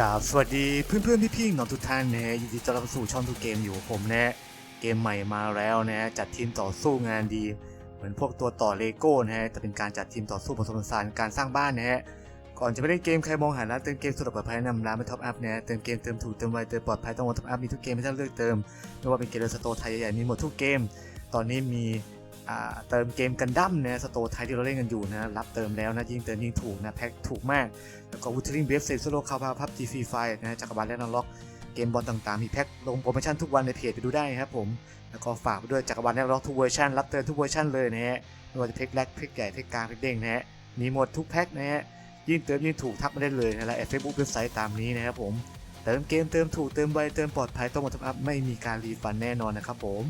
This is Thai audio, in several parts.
กราบสวัสดีเพื่อนเพื่อนพี่พี่ๆน้องทุกท่านนะฮะยินดีต้อนรับสู่ช่องทุกเกมอยู่ผมนะ เกมใหม่มาแล้วนะจัดทีมต่อสู้งานดี เหมือนพวกตัวต่อเลโก้นะฮะแต่เป็นการจัดทีมต่อสู้ผสมผสานการสร้างบ้านนะฮะก่อนจะไปเล่นเกมใครมองหาร้านเติมเกมสะดปลอดภัยแนะนำร้านไม่ท็อปอัพนะเติมเกมเติมถูกเติมไวเติมปลอดภัยต้องวันท็อปอัพมีทุกเกมให้ท่านเลือกเติมไม่ว่าเป็นเกมในสโตร์ไทยใหญ่ๆมีหมดทุกเกม ตอนนี้มี เติมเกมกันดั้มนะสโตร์ไทยที่เราเล่นกันอยู่นะรับเติมแล้วนะยิ่งเติมยิ่งถูกนะแพ็คถูกมาก แล้วก็วูทริงเบฟเซนโซโลคาพาพับจีฟีไฟนะจักรบาลและนล็อกเกมบอลต่างๆ มีแพ็คลงโปรโมชั่นทุกวันในเพจไปดูได้ครับผมแล้วก็ฝากไปด้วยจักรบาลและนล็อกทุกเวอร์ชันรับเติมทุกเวอร์ชันเลยนะฮะไม่ว่าจะเพกเล็กเพกใหญ่เพกกลางเพกเด้งนะฮะมีหมดทุกแพ็คนะฮะยิ่งเติมยิ่งถูกทักมาได้เลยนะและแอดเฟซบุ๊กเว็บไซต์ตามนี้นะครับผมเติมเกมเติมถูกเติมไวเติมปลอดภัยต้องมาทำอัพไม่มีการรีฟันแน่นอนนะครับผม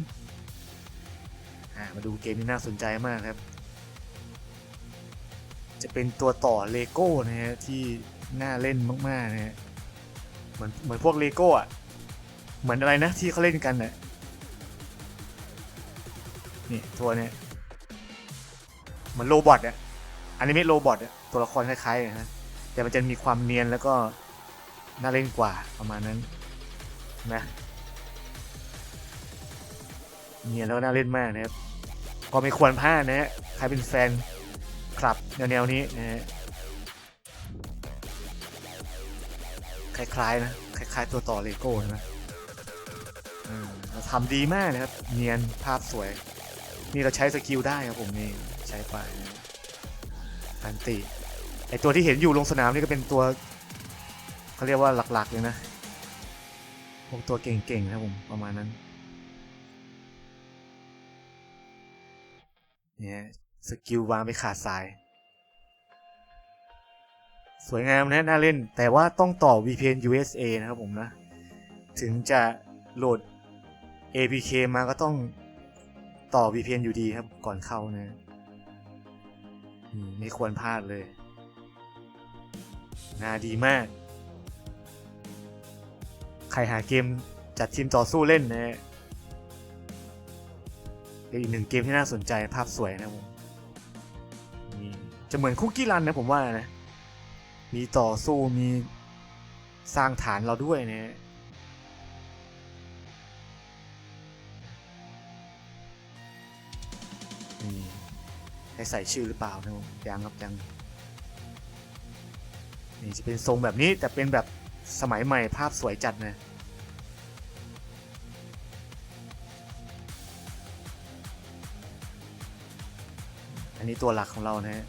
อ่ามาดูเกมนี้น่าสนใจมากครับ จะเป็นตัวต่อเลโก้นะฮะที่น่าเล่นมากๆนะฮะเหมือนเหมือนพวกเลโก้อะเหมือนอะไรนะที่เขาเล่นกันน่ะนี่ตัวเนี้ยเหมือนโรบอทอะอันนี้ไม่โรบอทอะตัวละครคล้ายๆกันนะแต่มันจะมีความเนียนแล้วก็น่าเล่นกว่าประมาณนั้นนะเนียนแล้วก็น่าเล่นมากนะครับ ก็ไม่ควรพลาดนะฮะใครเป็นแฟนครับแนวๆนี้นะฮะคล้ายๆนะคล้ายๆตัวต่อเลโก้นะทำดีมากนะครับ เนียนภาพสวย นี่เราใช้สกิลได้ครับผมนี่ใช้ไปนะอันติไอตัวที่เห็นอยู่ลงสนามนี่ก็เป็นตัวเขาเรียกว่าหลักๆเลยนะพวกตัวเก่งๆนะผมประมาณนั้น เนี่ยสกิลวางไปขาดสาย สวยงามนะน่าเล่น แต่ว่าต้องต่อ VPN USA นะครับผมนะ ถึงจะโหลด APK มาก็ต้องต่อ VPN อยู่ดีครับก่อนเข้านะไม่ควรพลาดเลยน่าดีมาก ใครหาเกมจัดทีมต่อสู้เล่นนะ เป็นอีกหนึ่งเกมที่น่าสนใจภาพสวยนะผมจะเหมือนคุกกี้รันนะผมว่านะ มีต่อสู้มีสร้างฐานเราด้วยนะฮะนี่ให้ใส่ชื่อหรือเปล่านะยังครับยังนี่จะเป็นทรงแบบนี้แต่เป็นแบบสมัยใหม่ภาพสวยจัดนะ นี้ตัวหลักของเรานะฮะ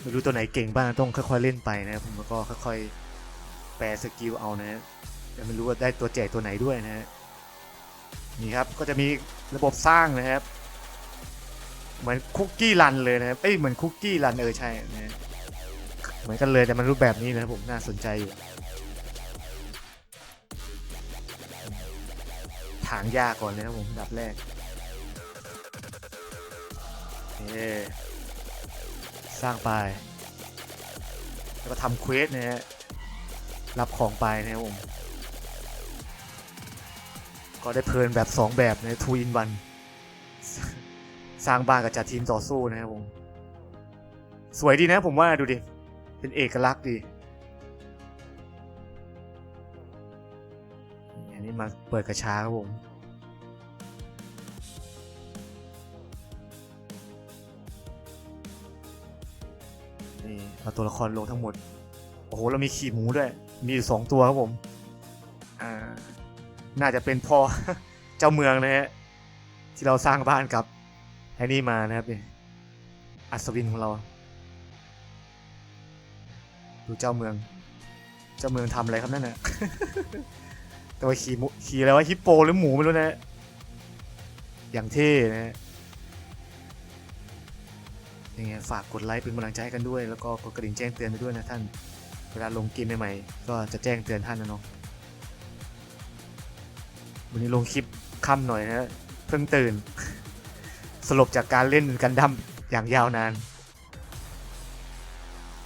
ไม่รู้ตัวไหนเก่งบ้างต้องค่อยๆเล่นไปนะครับผมแล้วก็ค่อยๆแปลสกิลเอานะฮะแต่ไม่รู้ว่าได้ตัวแจกตัวไหนด้วยนะฮะนี่ครับก็จะมีระบบสร้างนะครับ เหมือนคุกกี้รันเลยนะครับเอ้ยเหมือนคุกกี้รันเออใช่นะฮะเหมือนกันเลยแต่มันรูปแบบนี้นะครับผมน่าสนใจอยู่ ถางหญ้าก่อนเลยครับผมดับแรกเอสร้างไป แล้วก็ทำเควสนะฮะรับของไปนะครับผม ก็ได้เพลินแบบ 2 แบบในทูอินวันสร้างบ้านกับจัดทีมต่อสู้นะครับผม สวยดีนะผมว่าดูดิ เป็นเอกลักษณ์ดี มาเปิดกระช้าครับผมนี่เอาตัวละครลงทั้งหมด โอ้โห เรามีขี่หมูด้วย มีอยู่สองตัวครับผม อ่า น่าจะเป็นพ่อเจ้าเมืองนะฮะ ที่เราสร้างบ้านกับไอ้นี่มานะครับนี่อัศวินของเรา ดูเจ้าเมือง เจ้าเมืองทำอะไรครับนั่นน่ะ ต่ว่าขี่หมูขี่อะไรวะฮิปโปหรือหมูไม่รู้นะ อย่างเท่นะยังไงฝากกดไลค์เป็นกำลังใจให้กันด้วย แล้วก็กดกระดิ่งแจ้งเตือนไปด้วยนะท่าน เวลาลงเกมใหม่ๆก็จะแจ้งเตือนท่านนะเนาะวันนี้ลงคลิปค่ำหน่อยนะเพิ่งตื่น สลบจากการเล่นกันดั้มอย่างยาวนาน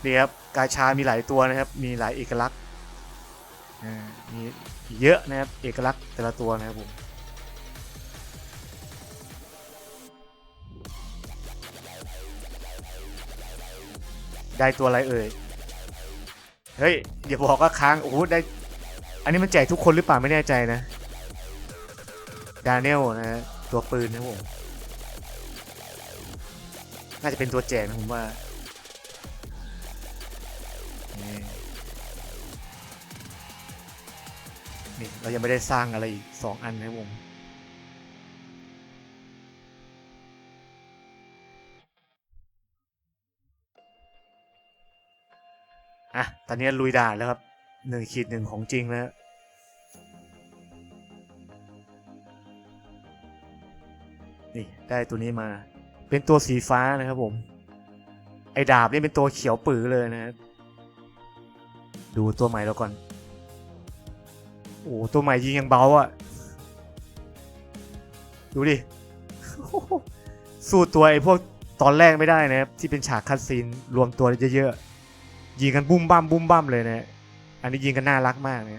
นี่ครับกาชามีหลายตัวนะครับ มีหลายเอกลักษณ์ มีเยอะนะครับ เอกลักษณ์แต่ละตัวนะครับผม ได้ตัวอะไรเอ่ย เฮ้ยอย่าบอกว่าค้าง โอ้โห ได้ อันนี้มันแจกทุกคนหรือเปล่าไม่แน่ใจนะ ดาเนลนะฮะตัวปืนนะผม น่าจะเป็นตัวแจกนะผมว่า นี่เรายังไม่ได้สร้างอะไรอีกสองอันในะครับผมอะ ตอนนี้ลุยด่านแล้วครับหนึ่งขีดหนึ่งของจริงแล้วนี่ได้ตัวนี้มา เป็นตัวสีฟ้านะครับผม ไอ้ดาบนี่เป็นตัวเขียวปื้อเลยนะครับดูตัวใหม่แล้วก่อน โอ้ตัวใหม่ยิงยังเบาอะ่ะ ดูดิ สู้ตัวไอ้พวกตอนแรกไม่ได้นะครับที่เป็นฉากคัดซีนรวมตัวเยอะๆยิงกันบุ้มบ้ามบุ้มบ้ามเลยนะอันนี้ยิงกันน่ารักมากเลย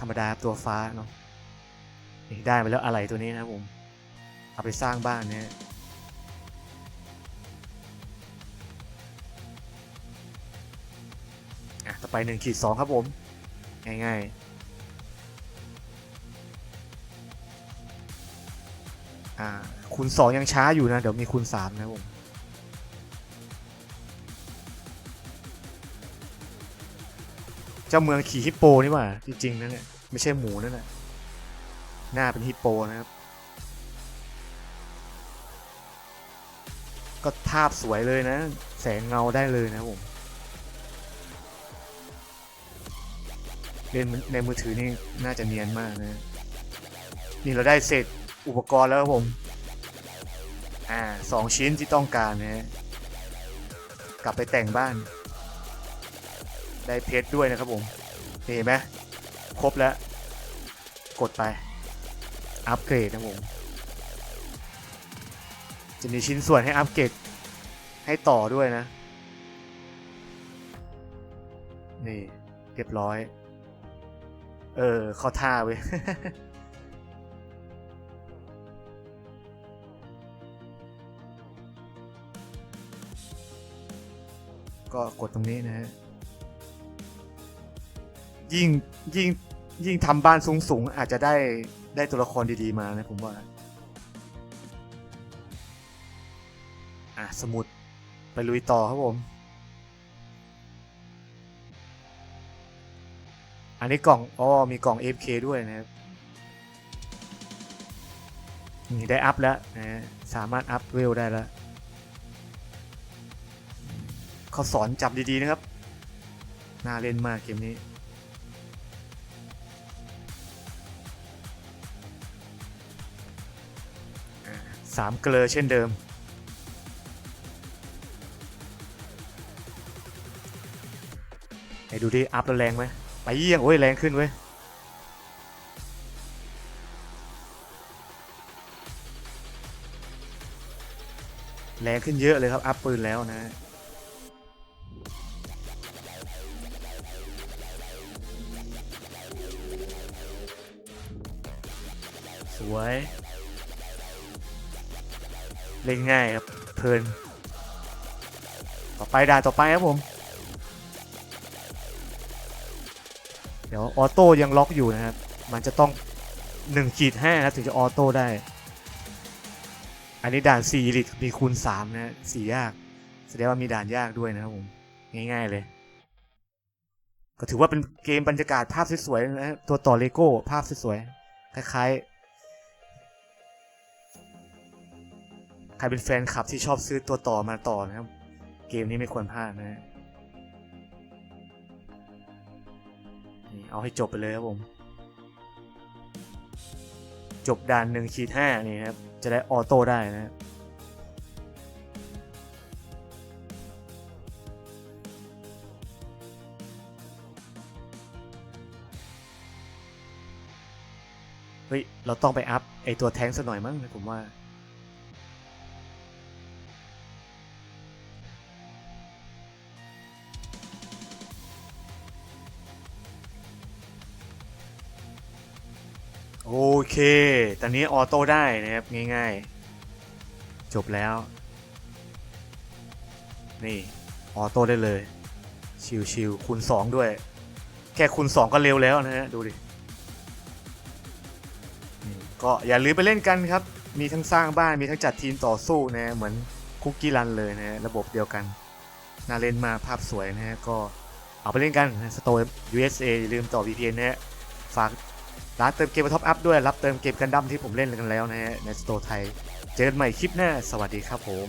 ธรรมดาตัวฟ้าเนาะนี่ได้มาแล้วอะไรตัวนี้นะผมเอาไปสร้างบ้านเนี่ยอะต่อไปหนึ่งขีดสองครับผม ง่ายๆ อ่าคูณสองยังช้าอยู่นะ เดี๋ยวมีคูณสามนะผมเจ้าเมืองขี่ฮิปโปนี่ว่าจริงๆนั่นแหละไม่ใช่หมูนั่นแหละหน้าเป็นฮิปโปนะครับ ก็ภาพสวยเลยนะ แสงเงาได้เลยนะผม เล่นในมือถือนี่น่าจะเนียนมากนะ นี่เราได้เสร็จอุปกรณ์แล้วครับผม อ่าสองชิ้นที่ต้องการนะฮะกลับไปแต่งบ้าน ได้เพชรด้วยนะครับผมนี่เห็นไหมครบแล้ว กดไป อัปเกรดนะผม จะมีชิ้นส่วนให้อัปเกรดให้ต่อด้วยนะ นี่ เรียบร้อย เออเข้าท่าเว้ยก็กดตรงนี้นะฮะ ยิ่งยิ่งยิ่งทำบ้านสูงสูงๆอาจจะได้ได้ตัวละครดีๆมานะผมว่า อะ สมุดไปลุยต่อครับผม อันนี้กล่องอ๋อมีกล่อง FK ด้วยนะครับนี่ได้อัพแล้วนะสามารถอัพเวลได้แล้วเขาสอนจับดีๆนะครับ น่าเล่นมากเกมนี้ สามเกลอเช่นเดิม ไหนดูดิ อัพแล้วแรงไหม เยี่ยงโอ้ยแรงขึ้นเว้ยแรงขึ้นเยอะเลยครับ อัพปืนแล้วนะสวย เล่นง่ายครับเพลินต่อไปด่าต่อไปครับผม เดี๋ยวออโต้ยังล็อกอยู่นะครับ มันจะต้อง1ขีด5นะถึงจะออโต้ได้ อันนี้ด่าน4ลิตมีคูณ3นะสี่ยาก แสดงว่ามีด่านยากด้วยนะครับผม ง่ายๆเลย ก็ถือว่าเป็นเกมบรรยากาศภาพสวยๆนะตัวต่อเลโก้ภาพสวยๆคล้ายๆ ใครเป็นแฟนคลับที่ชอบซื้อตัวต่อมาต่อนะครับ เกมนี้ไม่ควรพลาดนะ เอาให้จบไปเลยครับผม จบด่านหนึ่งขีดห้านี่ครับ จะได้ออโต้ได้นะเฮ้ย เราต้องไปอัพไอตัวแท้งสักหน่อยมั้งผมว่า โอเค ตอนนี้ออโต้ได้นะครับ ง่ายๆ จบแล้ว นี่ ออโต้ได้เลย ชิวๆคูณ2 ด้วย แค่คูณ 2 ก็เร็วแล้วนะฮะ ดูดิ ก็อย่าลืมไปเล่นกันครับ มีทั้งสร้างบ้าน มีทั้งจัดทีมต่อสู้นะฮะเหมือนคุกกี้รันเลยนะฮะระบบเดียวกัน น่าเล่นมาภาพสวยนะฮะ ก็เอาไปเล่นกันสโตร์ USA อย่าลืมต่อ VPN นะฮะ ฝาก ร้านเติมเกมท็อปอัพด้วย รับเติมเกมกันดั้มที่ผมเล่นกันแล้วนะฮะในสโตร์ไทย เจอกันใหม่คลิปหน้า สวัสดีครับผม